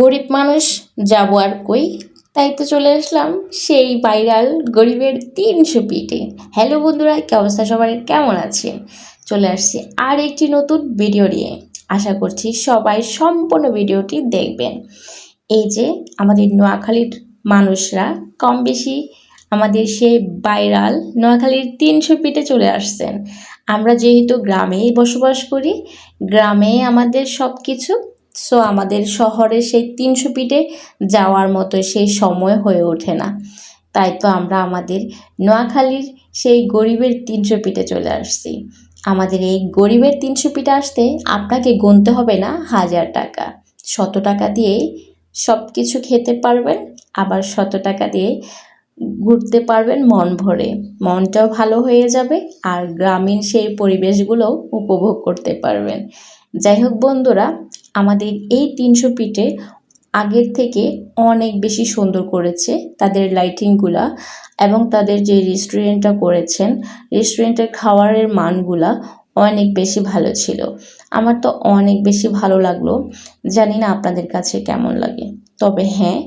গরিব মানুষ, যাব আর কই? তাই তো চলে আসলাম সেই ভাইরাল গরিবের তিনশো পিঠে। হ্যালো বন্ধুরা, কি অবস্থা সবার? কেমন আছে চলে আসছি আর একটি নতুন ভিডিও নিয়ে। আশা করছি সবাই সম্পূর্ণ ভিডিওটি দেখবেন। এই যে আমাদের নোয়াখালীর মানুষরা কম বেশি আমাদের সেই ভাইরাল নোয়াখালীর তিনশো পিঠে চলে আসছেন। আমরা যেহেতু গ্রামেই বসবাস করি, গ্রামে আমাদের সব কিছু সো আমাদের শহরে সেই তিনশো পিঠে যাওয়ার মতো সেই সময় হয়ে ওঠে না। তাই তো আমরা আমাদের নোয়াখালীর সেই গরিবের তিনশো পিঠে চলে আসছি। আমাদের এই গরিবের তিনশো পিঠে আসতে আপনাকে গুনতে হবে না হাজার টাকা। শত টাকা দিয়েই সব কিছু খেতে পারবেন, আবার শত টাকা দিয়ে ঘুরতে পারবেন মন ভরে। মনটাও ভালো হয়ে যাবে আর গ্রামীণ সেই পরিবেশগুলোও উপভোগ করতে পারবেন। যাই হোক বন্ধুরা আমাদের এই তিনশো পিঠে আগের থেকে অনেক বেশি সুন্দর করেছে তাদের লাইটিংগুলা এবং তাদের যে রেস্টুরেন্টটা করেছেন রেস্টুরেন্টের খাবারের মানগুলা অনেক বেশি ভালো ছিল। আমার তো অনেক বেশি ভালো লাগল। জানি না আপনাদের কাছে কেমন লাগে। তবে হ্যাঁ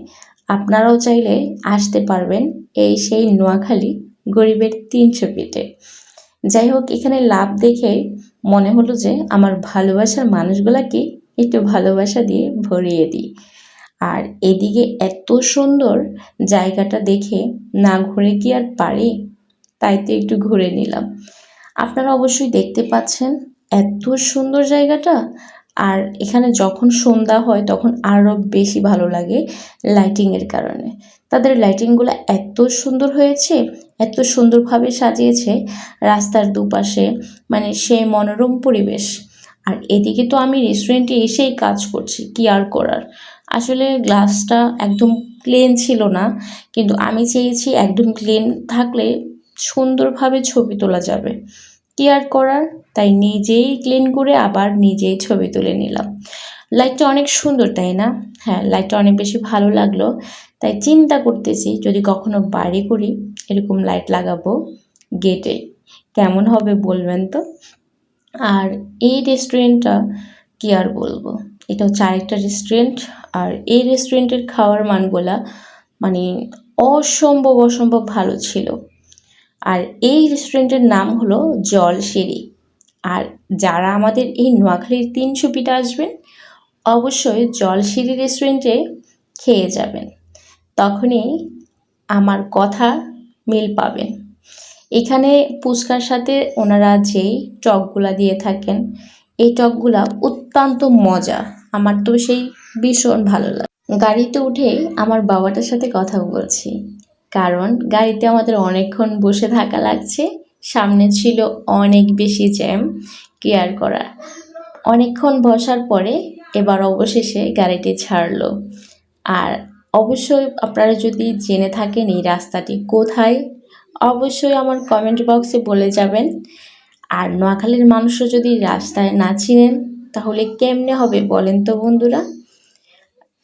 আপনারাও চাইলে আসতে পারবেন এই সেই নোয়াখালী গরিবের তিনশো পিঠে। যাই হোক, এখানে লাভ দেখে মনে হলো যে আমার ভালোবাসার মানুষগুলাকে একটু ভালোবাসা দিয়ে ভরিয়ে দিই। আর এদিকে এত সুন্দর জায়গাটা দেখে না ঘুরে কি আর পারি? তাই তো একটু ঘুরে নিলাম। আপনারা অবশ্যই দেখতে পাচ্ছেন এত সুন্দর জায়গাটা। আর এখানে যখন সন্ধ্যা হয় তখন আরও বেশি ভালো লাগে লাইটিংয়ের কারণে। তাদের লাইটিংগুলো এত সুন্দর হয়েছে, এত সুন্দরভাবে সাজিয়েছে রাস্তার দুপাশে মানে সেই মনোরম পরিবেশ। আর এদিকে তো আমি রেস্টুরেন্টে এসেই কাজ করছি, কি আর করার? আসলে গ্লাসটা একদম ক্লিন ছিল না, কিন্তু আমি চেয়েছি একদম ক্লিন থাকলে সুন্দরভাবে ছবি তোলা যাবে। কি আর করার? তাই নিজেই ক্লিন করে আবার নিজেই ছবি তুলে নিলাম। লাইটটা অনেক সুন্দর, তাই না? হ্যাঁ লাইটটা অনেক বেশি ভালো লাগল, তাই চিন্তা করতেছি যদি কখনো বাড়ি করি, এরকম লাইট লাগাবো গেটে কেমন হবে বলবেন তো? আর এই রেস্টুরেন্টটা কি আর বলব? এটা হচ্ছে আরেকটা রেস্টুরেন্ট আর এই রেস্টুরেন্টের খাওয়ার মানগুলা মানে অসম্ভব অসম্ভব ভালো ছিল। আর এই রেস্টুরেন্টের নাম হলো জলসিঁড়ি আর যারা আমাদের এই নোয়াখালীর তিনশো পিঠা আসবেন, অবশ্যই জলসিঁড়ি রেস্টুরেন্টে খেয়ে যাবেন। তখনই আমার কথা মিল পাবেন। এখানে ফুচকার সাথে ওনারা যেই টকগুলা দিয়ে থাকেন, এই টকগুলা অত্যন্ত মজা। আমার তো সেই ভীষণ ভালো লাগে। গাড়িতে উঠে আমার বাবাটার সাথে কথা বলছি, কারণ গাড়িতে আমাদের অনেকক্ষণ বসে থাকা লাগছে। সামনে ছিল অনেক বেশি জ্যাম কেয়ার করার অনেকক্ষণ বসার পরে এবার অবশেষে গাড়িটি ছাড়লো। আর অবশ্যই আপনারা যদি জেনে থাকেন এই রাস্তাটি কোথায় অবশ্যই আমার কমেন্ট বক্সে বলে যাবেন। আর নোয়াখালীর মানুষও যদি রাস্তায় না চিনেন, তাহলে কেমনে হবে বলেন তো বন্ধুরা?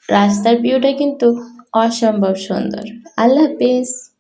রাস্তার ভিউটা কিন্তু অসম্ভব সুন্দর। আল্লাহ হাফিজ।